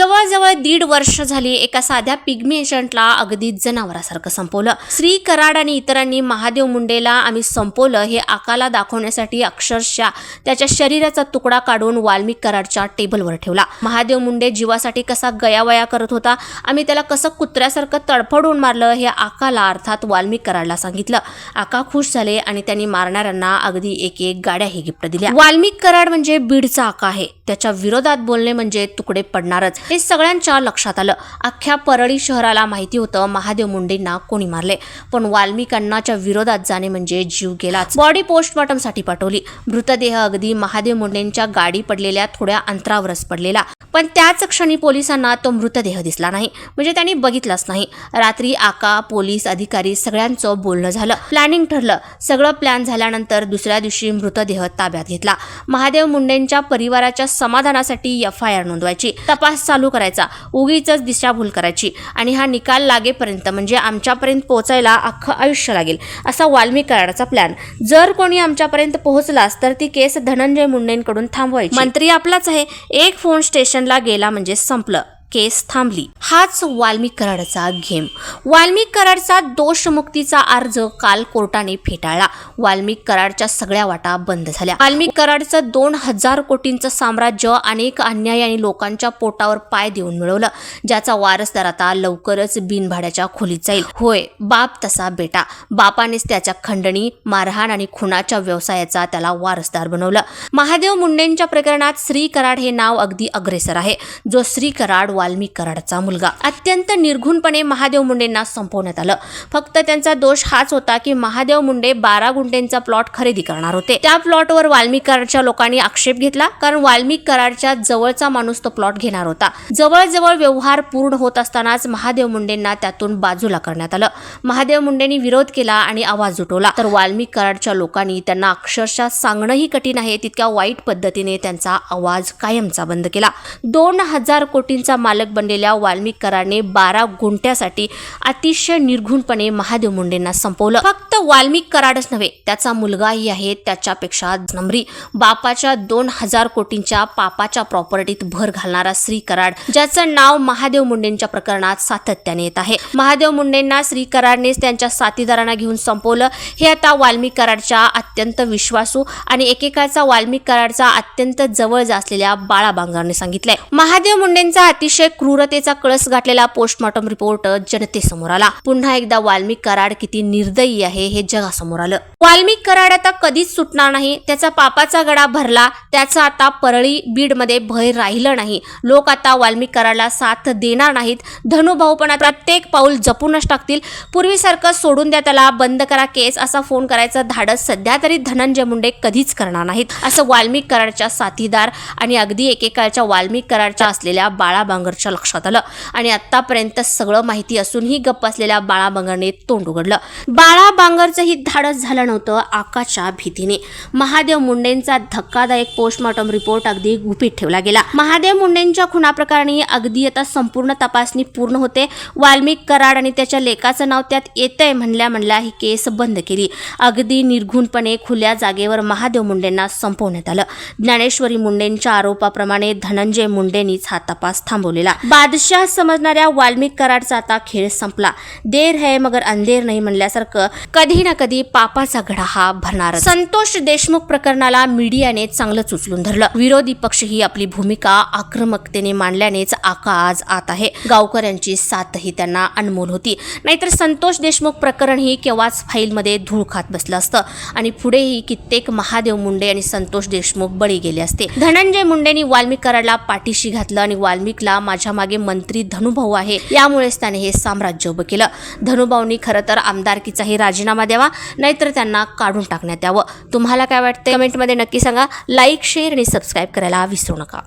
जवळजवळ दीड वर्ष झाली एका साध्या पिग्मी एजंटला अगदी जनावरासारखं संपवलं. श्री कराड आणि इतरांनी महादेव मुंडेला आम्ही संपवलं हे आकाला दाखवण्यासाठी अक्षरशः त्याच्या शरीराचा तुकडा काढून वाल्मिक कराडच्या टेबलवर ठेवला. महादेव मुंडे जीवासाठी कसा गयावया करत होता आम्ही त्याला कसं कुत्र्यासारखं तडफडून मारलं हे आकाला अर्थात वाल्मिक कराडला सांगितलं. आका खुश झाले आणि त्यांनी मारणाऱ्यांना अगदी एक एक गाड्याही गिफ्ट दिल्या. वाल्मिक कराड म्हणजे बीडचा आका आहे. त्याच्या विरोधात बोलणे म्हणजे तुकडे पडणारच. हे सगळ्यांच्या लक्षात आलं. अख्ख्या परळी शहराला माहिती होतं महादेव मुंडेंना कोणी मारले. पण वाल्मिकांनाच्या विरोधात जाणे म्हणजे जीव गेलाच. बॉडी पोस्टमॉर्टमसाठी पाठवली. मृतदेह अगदी महादेव मुंडेंच्या गाडी पडलेल्या थोड्या अंतरावरच पडलेला. पण त्याच क्षणी पोलिसांना तो मृतदेह दिसला नाही. म्हणजे त्यांनी बघितलाच नाही. रात्री आका पोलीस अधिकारी सगळ्यांचं बोलणं झालं. प्लॅनिंग ठरलं. सगळं प्लॅन झाल्यानंतर दुसऱ्या दिवशी मृतदेह ताब्यात घेतला. महादेव मुंडेंच्या परिवाराच्या समाधानासाठी एफ आय आर नोंदवायची. तपास चालू करायचा. उगीच दिशाभूल करायची. आणि हा निकाल लागेपर्यंत म्हणजे आमच्यापर्यंत पोहोचायला अख्खं आयुष्य लागेल. असा वाल्मिक प्लॅन जर कोणी आमच्यापर्यंत पोहोचलास तर ती केस धनंजय मुंडेंकडून थांबवायची. मंत्री आपलाच आहे. एक फोन स्टेशन स्टेशनला गेला म्हणजे संपलं. केस थांबली. हाच वाल्मिक कराडचा गेम वाल्मिक कराडचा दोषमुक्तीचा अर्ज काल कोर्टाने फेटाळला. वाल्मिक कराडच्या सगळ्या वाटा बंद झाल्या. वाल्मिक कराडचं दोन हजार कोटींचं साम्राज्य अनेक अन्याय आणि लोकांच्या पोटावर पाय देऊन मिळवलं. ज्याचा वारसदार आता लवकरच बिनभाड्याच्या खोलीत जाईल. होय बाप तसा बेटा. बापानेच त्याच्या खंडणी मारहाण आणि खुनाच्या व्यवसायाचा त्याला वारसदार बनवलं. महादेव मुंडेंच्या प्रकरणात श्री कराड हे नाव अगदी अग्रेसर आहे. जो श्री कराड वाल्मिक कराडचा मुलगा. अत्यंत निर्घुणपणे महादेव मुंडेंना संपवण्यात आलं. फक्त त्यांचा दोष हाच होता की महादेव मुंडे बारा गुंटेंचा प्लॉट खरेदी करणार होते. त्या प्लॉटवर वाल्मी कराडच्या लोकांनी आक्षेप घेतला कारण वाल्मिक कराडच्या जवळचा माणूस तो प्लॉट घेणार होता. जवळजवळ व्यवहार पूर्ण होत असतानाच महादेव मुंडेंना त्यातून बाजूला करण्यात आलं. महादेव मुंडेंनी विरोध केला आणि आवाज उठवला. तर वाल्मिक कराडच्या लोकांनी त्यांना अक्षरशः सांगणंही कठीण आहे तितक्या वाईट पद्धतीने त्यांचा आवाज कायमचा बंद केला. दोन हजार कोटींचा मालक बनलेल्या वाल्मिक कराडने बारा गुंठ्यासाठी अतिशय निर्घुणपणे महादेव मुंडेंना संपवलं. फक्त वाल्मिक कराडच नव्हे त्याचा मुलगाही आहे. त्याच्यापेक्षा नम्री बापाच्या दोन हजार कोटींच्या पापाच्या प्रॉपर्टीत भर घालणारा श्री कराड ज्याचं नाव महादेव मुंडेंच्या प्रकरणात सातत्याने येत आहे. महादेव मुंडेंना श्री कराडनेच त्यांच्या साथीदारांना घेऊन संपवलं. हे आता वाल्मिक कराडच्या अत्यंत विश्वासू आणि एकेकाचा वाल्मिक कराडचा अत्यंत जवळ असलेल्या बाळा बांगरने सांगितलंय. महादेव मुंडेंचा अतिशय क्रूरतेचा कळस गाठलेला पोस्टमॉर्टम रिपोर्ट जनतेसमोर आला. पुन्हा एकदा वाल्मिक कराड किती निर्दयी आहे हे जगासमोर आलं. वाल्मिक कराड आता कधीच सुटणार नाही. त्याचा पापाचा गडा भरला त्याचा आता परळी बीडमध्ये भय राहिलं नाही. लोक आता वाल्मिक कराडला साथ देणार नाहीत. धनुभाऊ पण प्रत्येक पाऊल जपूनच टाकतील. पूर्वीसारखं सोडून द्या त्याला बंद करा केस असा फोन करायचं धाडस सध्या तरी धनंजय मुंडे कधीच करणार नाहीत असं वाल्मिक कराडच्या साथीदार आणि अगदी एकेकाळच्या वाल्मिक कराडच्या असलेल्या बाळा बांगरच्या लक्षात आलं. आणि आतापर्यंत सगळं माहिती असूनही गप्प असलेल्या बाळा बांगरने तोंड उघडलं. बाळा बांगरचंही धाडस झालं नव्हतं आकाच्या भीतीने. महादेव मुंडेंचा धक्कादायक पोस्टमॉर्टम रिपोर्ट अगदी गुपित ठेवला गेला. महादेव मुंडेंच्या खुनाप्रकरणी अगदी आता संपूर्ण तपासणी पूर्ण होते. वाल्मिक कराड आणि त्याच्या लेकाचं नाव त्यात येतंय म्हणल्या म्हणल्या ही केस बंद केली. अगदी निर्घुणपणे खुल्या जागेवर महादेव मुंडेंना संपवण्यात आलं. ज्ञानेश्वरी मुंडेंच्या आरोपाप्रमाणे धनंजय मुंडेंनीच हा तपास थांबवला. थांबवलेला बादशाह समजणाऱ्या वाल्मिक कराडचा आता खेळ संपला. देर है मगर अंधेर नाही म्हणल्यासारखं कधी ना कधी पापाचा घडा हा भरणार. संतोष देशमुख प्रकरणाला मीडियाने चांगलंच उचलून धरलं. विरोधी पक्ष ही आपली भूमिका आक्रमकतेने मांडल्यानेच आका आज आत आहे. गावकऱ्यांची साथही त्यांना अनमोल होती. नाहीतर संतोष देशमुख प्रकरण ही केव्हाच फाईलमध्ये धूळ खात बसलं असतं. आणि पुढेही कित्येक महादेव मुंडे आणि संतोष देशमुख बळी गेले असते. धनंजय मुंडेंनी वाल्मिक कराडला पाठीशी घातलं आणि वाल्मिकला माझ्या मागे मंत्री धनुभाऊ आहे. यामुळेच त्याने हे साम्राज्य उभं केलं. धनुभाऊनी खरं तर आमदारकीचाही राजीनामा द्यावा नाहीतर त्यांना काढून टाकण्यात यावं. तुम्हाला काय वाटतं कमेंटमध्ये नक्की सांगा. लाईक शेअर आणि सबस्क्राईब करायला विसरू नका.